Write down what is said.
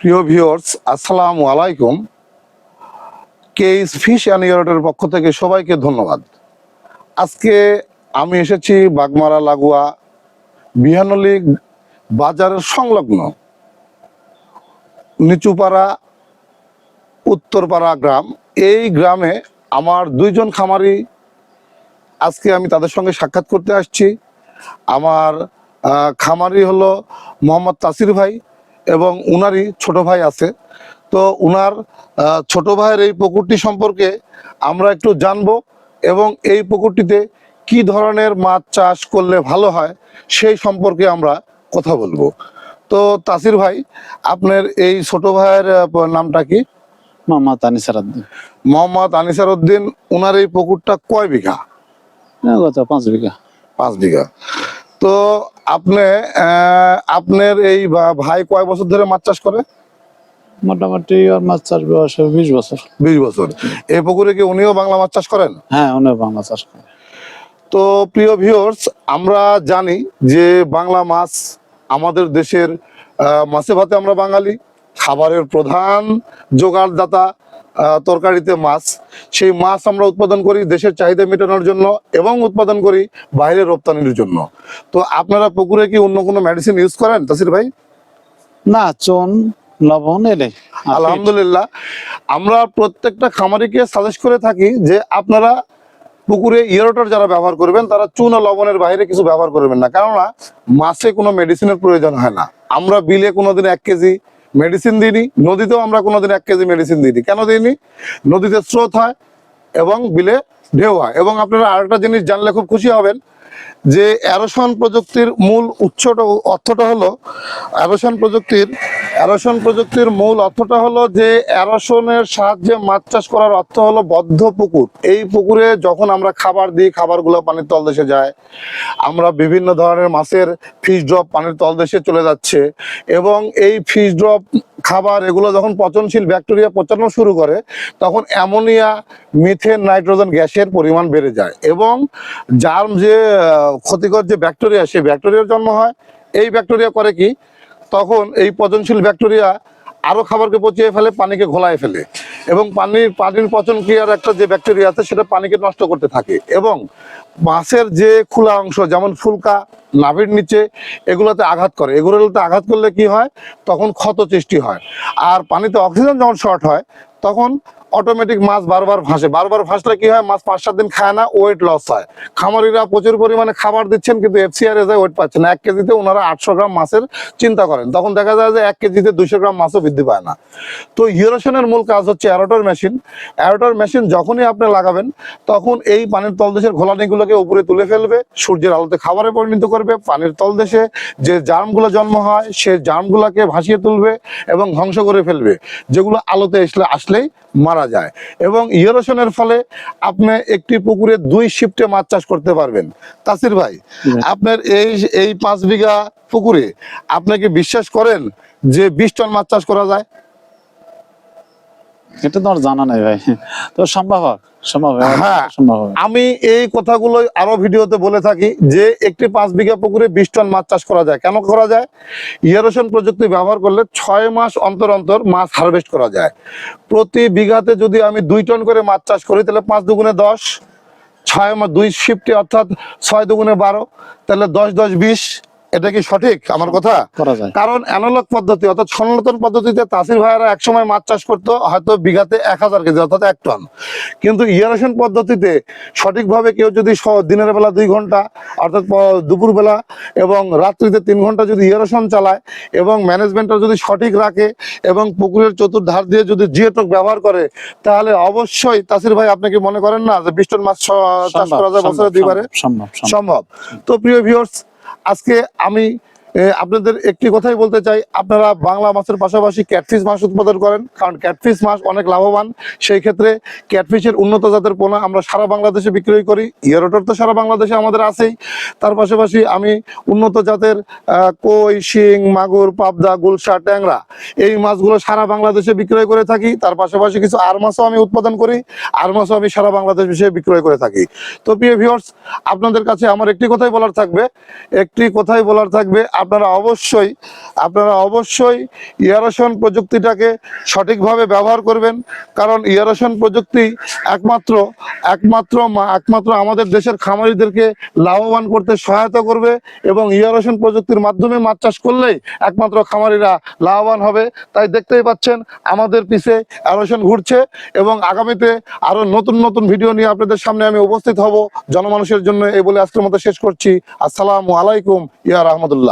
প্রিয় ভিউয়ার্স, আসসালামু আলাইকুম। কেইস ফিশ অ্যান্ড ইয়ার্ডের পক্ষ থেকে সবাইকে ধন্যবাদ। আজকে আমি এসেছি বাগমারা লাগোয়া বিহানলি বাজারের সংলগ্ন নিচুপাড়া, উত্তরপাড়া গ্রাম। এই গ্রামে আমার দুইজন খামারি আজকে আমি তাদের সঙ্গে সাক্ষাৎ করতে আসছি। আমার খামারি হলো মোহাম্মদ তাসির ভাই। এবং উনারই ছোট ভাই আছে। তো উনার ছোট ভাইয়ের এই পুকুরটি সম্পর্কে আমরা একটু জানব এবং এই পুকুরটিতে কি ধরনের মাছ চাষ করলে ভালো হয় সেই সম্পর্কে আমরা কথা বলব। তো তাসির ভাই আপনার এই ছোট ভাইয়ের নামটা কি? মোহাম্মদ আনিসার উদ্দিন মোহাম্মদ আনিসার উদ্দিন উনার এই পুকুরটা কয় বিঘা? গত পাঁচ বিঘা। পাঁচ বিঘা। তো আপনি আপনার এই ভাই কয় বছর ধরে মাছ চাষ করে? মোটামুটি ওর মাছ চাষ বয়স বিশ বছর। বিশ বছর। এই পুকুরে কি উনিও বাংলা মাছ চাষ করেন? হ্যাঁ উনি বাংলা চাষ করে তো প্রিয় ভিউয়ার্স আমরা জানি যে বাংলা মাছ আমাদের দেশের মাছে ভাতে আমরা বাঙালি। খাবারের প্রধান জোগাড়দাতা তরকারিতে মাছ। সেই মাছ আমরা উৎপাদন করি দেশের চাহিদা মেটানোর জন্য এবং উৎপাদন করি বাইরে রপ্তানির জন্য। তো আপনারা পুকুরে কি অন্য কোনো মেডিসিন ইউজ করেন তাসির ভাই? না চন লবণ এলে। আলহামদুলিল্লাহ। আমরা প্রত্যেকটা খামারিকে সাজেস্ট করে থাকি যে আপনারা পুকুরে ইয়েরোটার যারা ব্যবহার করবেন তারা চুন ও লবণের বাইরে কিছু ব্যবহার করবেন না। কেননা মাছে কোনো মেডিসিনের প্রয়োজন হয় না। আমরা বিলে কোনোদিন এক কেজি মেডিসিন দিইনি। নদীতেও আমরা কোনোদিন এক কেজি মেডিসিন দিইনি। কেন দিইনি? নদীতে স্রোত হয় এবং বিলে ঢেউ হয় এবং আপনারা আরেকটা জিনিস জানলে খুব খুশি হবেন যে অ্যারোসন প্রযুক্তির মূল উৎসটা অর্থটা হলো, অ্যারোসন প্রযুক্তির অ্যারোসন প্রযুক্তির মূল অর্থটা হলো যে অ্যারোসনের সাহায্যে মাছ চাষ করার অর্থ হলো বদ্ধ পুকুর। এই পুকুরে যখন আমরা খাবার দিই, খাবারগুলো পানির তলদেশে যায়, আমরা বিভিন্ন ধরনের মাছের ফিশ ড্রপ পানির তলদেশে চলে যাচ্ছে এবং এই ফিশ ড্রপ খাবার, এগুলো যখন পচনশীল ব্যাকটেরিয়া পচানো শুরু করে, তখন অ্যামোনিয়া, মিথেন, নাইট্রোজেন গ্যাসের পরিমাণ বেড়ে যায় এবং জার্ম যে ক্ষতিকর যে ব্যাকটেরিয়া, সেই ব্যাকটেরিয়ার জন্ম হয়। এই ব্যাকটেরিয়া করে কি? তখন এই পচনশীল ব্যাকটেরিয়া আরও খাবারকে পচিয়ে ফেলে, পানিকে ঘোলায় ফেলে। এবং পানির পানির পচন ক্রিয়ার একটা যে ব্যাকটেরিয়া আছে, সেটা পানিকে নষ্ট করতে থাকে। এবং মাছের যে খোলা অংশ, যেমন ফুলকা, নাভির নিচে, এগুলোতে আঘাত করে। এগুলোতে আঘাত করলে কি হয়? তখন ক্ষত সৃষ্টি হয়। আর পানিতে অক্সিজেন যখন শর্ট হয়, তখন অটোমেটিক মাছ বারবার ভাসে। বারবার ভাসলে কি হয়, মাছ পাঁচ সাত দিন খায় না ওয়েট লস হয়। খামারিরা প্রচুর পরিমাণে খাবার দিচ্ছেন, কিন্তু এফসিআর এ ওয়েট পাচ্ছে না। এক কেজিতে ওনারা আটশো গ্রাম মাছের চিন্তা করেন। তখন দেখা যায় যে এক কেজিতে দুইশো গ্রাম মাছও বৃদ্ধি পায় না। তো ইউরেশনের মূল কাজ হচ্ছে অ্যারোটর মেশিন অ্যারোটর মেশিন যখনই আপনি লাগাবেন, তখন এই পানির তলদেশের ঘোলানিগুলোকে উপরে তুলে ফেলবে, সূর্যের আলোতে খাবারে পরিণত করবে। পানির তলদেশে যে জার্মগুলো জন্ম হয় সে জার্মগুলোকে ভাসিয়ে তুলবে এবং ধ্বংস করে ফেলবে। যেগুলো আলোতে আসলে আসলেই মারা যায়। এবং ইয়েরোশনের ফলে আপনি একটি পুকুরে দুই শিফটে মাছ চাষ করতে পারবেন। তাসির ভাই আপনার এই এই পাঁচ বিঘা পুকুরে আপনি কি বিশ্বাস করেন যে বিশ টন মাছ চাষ করা যায়? এটা তো আর জানা নাই ভাই। তো সম্ভব হয় আমি এই কথাগুলো আরও ভিডিওতে বলে থাকি যে একটি পাঁচ বিঘা পুকুরে বিশ টন মাছ চাষ করা যায়। কেন করা যায়? ইয়েরোশন প্রযুক্তি ব্যবহার করলে ছয় মাস অন্তর অন্তর মাছ হারভেস্ট করা যায়। প্রতি বিঘাতে যদি আমি দুই টন করে মাছ চাষ করি তাহলে পাঁচ দুগুণে দশ ছয় মাস দুই শিফটে অর্থাৎ ছয় দুগুণে বারো তাহলে দশ দশ বিশ এটা কি সঠিক আমার কথা? কারণ অ্যানালগ পদ্ধতি অর্থাৎ সনাতন পদ্ধতিতে তাসির ভাইয়েরা একসময় মাছ চাষ করতো হয়তো বিঘাতে এক হাজার কেজি অর্থাৎ এক টন। কিন্তু ইয়ারেশন পদ্ধতিতে সঠিকভাবে কেউ যদি দিনের বেলা দুই ঘণ্টা অর্থাৎ দুপুরবেলা এবং রাত্রিতে তিন ঘণ্টা যদি ইয়ারেশন চালায় এবং ম্যানেজমেন্টটা যদি সঠিক রাখে এবং পুকুরের চতুর্ধার দিয়ে যদি জিওটক ব্যবহার করে তাহলে অবশ্যই তাসির ভাই আপনি কি মনে করেন না যে বিশ টন মাছ চাষ করা যায় বছরে দুইবারে? সম্ভব তো প্রিয় ভিউয়ার্স আজকে আমি আপনাদের একটি কথাই বলতে চাই, আপনারা বাংলা মাছের পাশাপাশি ক্যাটফিশ মাছ উৎপাদন করেন, কারণ ক্যাটফিশ মাছ অনেক লাভবান। সেই ক্ষেত্রে ক্যাটফিশের উন্নত জাতের পোনা আমরা সারা বাংলাদেশে বিক্রয় করি, ইয়েরোটর তো সারা বাংলাদেশে আমাদের আছেই। তার পাশাপাশি আমি উন্নত জাতের কই, শিং, মাগুর, পাবদা, গুলশা, ট্যাংরা এই মাছগুলো সারা বাংলাদেশে বিক্রয় করে থাকি। তার পাশাপাশি কিছু আর মাছও আমি উৎপাদন করি, আর মাছও আমি সারা বাংলাদেশ বিষয়ে বিক্রয় করে থাকি। তো প্রিয় ভিউয়ার্স আপনাদের কাছে আমার একটি কথাই বলার থাকবে, একটি কথাই বলার থাকবে আপনারা অবশ্যই আপনারা অবশ্যই ইয়ারেশন প্রযুক্তিটাকে সঠিকভাবে ব্যবহার করবেন। কারণ ইয়ারেশন প্রযুক্তি একমাত্র একমাত্র একমাত্র আমাদের দেশের খামারিদেরকে লাভবান করতে সহায়তা করবে এবং ইয়ারেশন প্রযুক্তির মাধ্যমে মাছ চাষ করলেই একমাত্র খামারিরা লাভবান হবে। তাই দেখতেই পাচ্ছেন, আমাদের পিছে অ্যারোশন ঘুরছে এবং আগামীতে আরও নতুন নতুন ভিডিও নিয়ে আপনাদের সামনে আমি উপস্থিত হব। জনমানুষের জন্য এই বলে আজকের মতো শেষ করছি। আসসালামু আলাইকুম, ইয়া রহমতুল্লাহ।